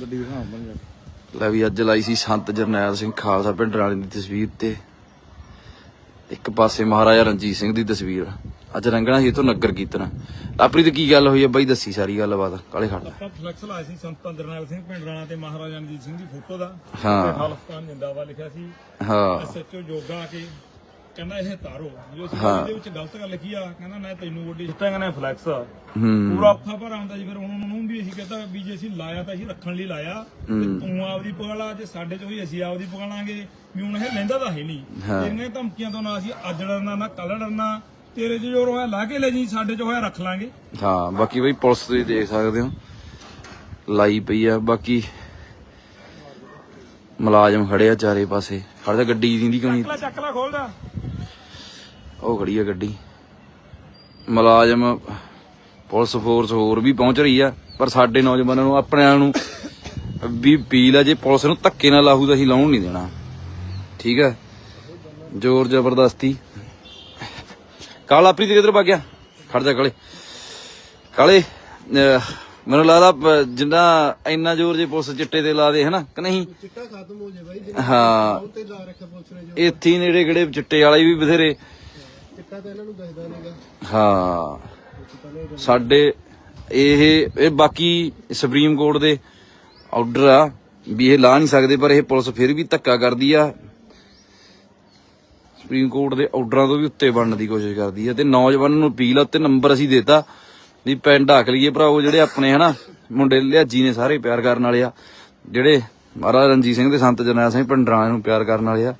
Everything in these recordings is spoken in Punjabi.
ਗੱਡੀ ਦਿਖਾ ਬਣ ਜਾ ਲੈ ਵੀ ਅੱਜ ਲਾਈ ਸੀ ਸੰਤ ਜਰਨੈਲ ਸਿੰਘ ਖਾਲਸਾ ਪਿੰਡ ਰਾਣੀ ਦੀ ਤਸਵੀਰ ਤੇ। ਇੱਕ ਪਾਸੇ ਮਹਾਰਾਜਾ ਰਣਜੀਤ ਸਿੰਘ ਦੀ ਤਸਵੀਰ। ਅੱਜ ਰੰਗਣਾ ਸੀ ਇਥੋਂ ਨਗਰ ਕੀਰਤਨ। ਲਾਪਰੀ ਤੇ ਕੀ ਗੱਲ ਹੋਈ ਹੈ ਬਾਈ ਦੱਸੀ ਸਾਰੀ ਗੱਲਬਾਤ। ਕਾਲੇ ਖੜ। ਆਪਾਂ ਫਲੈਕਸ ਲਾਇਆ ਸੀ ਸੰਤ ਜਰਨੈਲ ਸਿੰਘ ਪਿੰਡ ਰਾਣਾ ਤੇ ਮਹਾਰਾਜਾ ਰਣਜੀਤ ਸਿੰਘ ਦੀ ਫੋਟੋ ਦਾ। ਹਾਂ। ਤੇ ਖਾਲਸਤਾਨ ਜਿੰਦਾਬਾਦ ਲਿਖਿਆ ਸੀ। ਹਾਂ। ਐਸਐਚਓ ਜੋਗਾ ਕੇ ਕਹਿੰਦਾ ਇਹ ਤਾਰੋ। ਜੋ ਹਾਂ। ਇਹਦੇ ਵਿੱਚ ਗਲਤ ਗੱਲ ਲਿਖੀ ਆ ਕਹਿੰਦਾ ਮੈਂ ਤੈਨੂੰ ਵੱਡੀ ਸਿੱਟਾ ਕਹਿੰਦਾ ਫਲੈਕਸ ਆ। ਹੂੰ। ਪੂਰਾ ਔਖਾ ਭਰਾ ਹੁੰਦਾ ਜੀ ਫਿਰ ਉਹਨਾਂ ਨੂੰ ਵੀ ਅਸੀਂ ਕਹਿੰਦਾ ਵੀ ਜੇ ਅਸੀਂ ਲਾਇਆ ਤਾਂ ਅਸੀਂ ਰੱਖਣ ਲਈ ਲਾਇਆ। ਤੇ ਤੂੰ ਆਪਦੀ ਪਗਲਾ ਜੇ ਸਾਡੇ ਚੋਂ ਹੀ ਅਸੀਂ ਆਪਦੀ ਪਗਲਾਂਗੇ ਵੀ ਹੁਣ ਇਹ ਲੈਂਦਾ ਤਾਂ ਹੈ ਨਹੀਂ। ਹਾਂ। ਤੇਰੀਆਂ ਧਮਕੀਆਂ ਤੋਂ ਨਾ ਅਸੀਂ ਅੱਜ ਡਰਨਾ ਨਾ ਕੱਲ ਡਰਨਾ ਤੇਰੇ 'ਚ ਜੋ ਰੋਇਆ ਲਾ ਕੇ ਲੈ ਜੀ ਸਾਡੇ 'ਚ ਹੋਇਆ ਰੱਖ ਲਾਂਗੇ। ਹਾਂ ਬਾਕੀ ਬਈ ਪੁਲਿਸ ਤੁਸੀਂ ਦੇਖ ਸਕਦੇ ਹੋ। ਲਾਈ ਪਈ ਆ ਬਾਕੀ ਮੁਲਾਜ਼ਮ ਖੜੇ ਆ ਚਾਰੇ ਪਾਸੇ। ਖੜਦਾ ਗੱਡੀ ਦੀ ਕਿਉਂ ਨਹੀਂ ਚੱਕਲਾ ਚੱਕਲਾ ਖੋਲਦਾ ਉਹ ਖੜੀ ਆ ਗੱਡੀ। ਮੁਲਾਜ਼ਮ ਪੁਲਿਸ ਫੋਰਸ ਹੋਰ ਵੀ ਪਹੁੰਚ ਰਹੀ ਆ ਪਰ ਸਾਡੇ ਨੌਜਵਾਨਾਂ ਨੂੰ ਆਪਣਿਆਂ ਨੂੰ ਵੀ ਅਪੀਲ ਆ ਜੇ ਪੁਲਿਸ ਨੂੰ ਧੱਕੇ ਨਾਲ ਲਾਹੂ ਤਾਂ ਅਸੀਂ ਲਾਉਣ ਨਹੀਂ ਦੇਣਾ। ਠੀਕ ਹੈ ਜ਼ੋਰ ਜ਼ਬਰਦਸਤੀ। ਕਾਲਾ ਪ੍ਰੀਤ ਕਿੱਧਰ ਭੱਗ ਗਿਆ? ਖੜ ਜਾ ਕਾਲੇ। ਕਾਲੇ ਮੈਨੂੰ ਲੱਗਦਾ ਜਿੰਨਾ ਇੰਨਾ ਜ਼ੋਰ ਜੇ ਪੁਲਿਸ ਚਿੱਟੇ ਤੇ ਲਾ ਦੇ ਹਨਾ? ਕਿ ਨਹੀਂ? ਚਿੱਟਾ ਖਤਮ ਹੋ ਜੇ ਬਾਈ ਹਾਂ। ਤੇ ਲਾ ਰੱਖਿਆ ਪੁਲਿਸ ਨੇ ਜੋ। ਇੱਥੇ ਨੇੜੇ ਕਿਹੜੇ ਚਿੱਟੇ ਵਾਲੇ ਵੀ ਬਥੇਰੇ। ਚਿੱਟਾ ਤਾਂ ਇਹਨਾਂ ਨੂੰ ਦੱਸਦਾ ਨਹੀਂਗਾ। ਹਾਂ। ਸਾਡੇ ਇਹ ਇਹ ਬਾਕੀ ਸੁਪਰੀਮ ਕੋਰਟ ਦੇ ਆਰਡਰ ਆ ਵੀ ਇਹ ਲਾ ਨਹੀਂ ਸਕਦੇ, ਪਰ ਇਹ ਪੁਲਿਸ ਫਿਰ ਵੀ ਧੱਕਾ ਕਰਦੀ ਆ। ਸੁਪਰੀਮ ਕੋਰਟ ਦੇ ਆਰਡਰਾਂ ਤੋਂ ਵੀ ਉੱਤੇ ਬਣਨ ਦੀ ਕੋਸ਼ਿਸ਼ ਕਰਦੀ ਆ ਤੇ ਨੌਜਵਾਨਾਂ ਨੂੰ ਅਪੀਲ ਆ ਤੇ ਨੰਬਰ ਅਸੀਂ ਦੇਤਾ ਵੀ ਪਿੰਡ ਢਾਕ ਲਈਏ ਭਰਾਓ ਜਿਹੜੇ ਆਪਣੇ ਹਨਾ, ਮੁੰਡੇ ਲਿਆਜੀ ਨੇ ਸਾਰੇ ਪਿਆਰ ਕਰਨ ਵਾਲੇ ਆ, ਜਿਹੜੇ ਮਹਾਰਾਜਾ ਰਣਜੀਤ ਸਿੰਘ ਦੇ ਸੰਤ ਜਰਨੈਲ ਸਿੰਘ ਪਿੰਡਰਾਂ ਨੂੰ ਪਿਆਰ ਕਰਨ ਵਾਲੇ ਆ।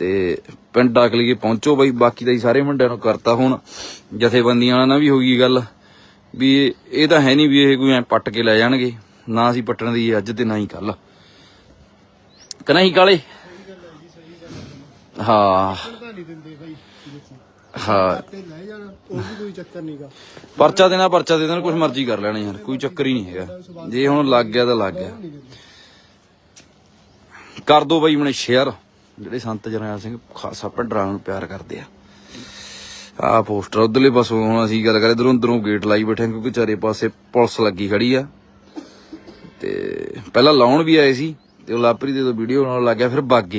ਤੇ ਪਿੰਡ ਡਾਕ ਪਹੁੰਚੋ ਬਈ, ਬਾਕੀ ਤਾਂ ਹੀ ਸਾਰੇ ਮੁੰਡਿਆਂ ਨੂੰ ਕਰਤਾ ਹੁਣ। ਜਥੇਬੰਦੀਆਂ ਨਾਲ ਵੀ ਹੋ ਗਈ ਗੱਲ। ਵੀ ਇਹ- ਤਾਂ ਹੈ ਨਹੀਂ ਵੀ ਇਹ ਕੋਈ ਐ ਪੱਟ ਕੇ ਲੈ ਜਾਣਗੇ। ਨਾ ਅਸੀਂ ਪੱਟਣ ਦੀ ਅੱਜ ਤੇ ਨਾ ਹੀ ਕੱਲ ਕਿ ਨਹੀਂ ਕਾਲੇ? ਹਾਂ। ਹਾਂ। ਪਰਚਾ ਦੇਣਾ, ਪਰਚਾ ਦੇ ਦੇਣਾ ਕੁਝ ਮਰਜ਼ੀ ਕਰ ਲੈਣਾ ਯਾਰ, ਕੋਈ ਚੱਕਰ ਹੀ ਨਹੀਂ ਹੈਗਾ। ਜੇ ਹੁਣ ਲੱਗ ਗਿਆ ਤਾਂ ਲੱਗ ਗਿਆ। ਕਰ ਦੋ ਬਈ ਮਨੇ ਸ਼ੇਅਰ ਜਿਹੜੇ ਸੰਤ ਜਰਨੈਲ ਸਿੰਘ ਖਾਸਾ ਪਿੰਡਰਾਂ ਨੂੰ ਪਿਆਰ ਕਰਦੇ ਆ। ਆ ਪੋਸਟਰ ਉਧਰਲੇ ਪਾਸੋਂ ਹੁਣ ਅਸੀਂ ਗੱਲ ਕਰੇ ਇਧਰੋਂ ਅੰਦਰੋਂ ਗੇਟ ਲਾਈ ਬੈਠੇ ਕਿਉਂਕਿ ਚਾਰੇ ਪਾਸੇ ਪੁਲਿਸ ਲੱਗੀ ਖੜੀ ਆ। ਤੇ ਪਹਿਲਾਂ ਲਾਉਣ ਵੀ ਆਏ ਸੀ, ਤੇ ਉਹ ਲਾਪਰੀ ਦੇ ਤੋਂ ਵੀਡੀਓ ਨਾਲ ਲੱਗ ਫਿਰ ਭੱਗ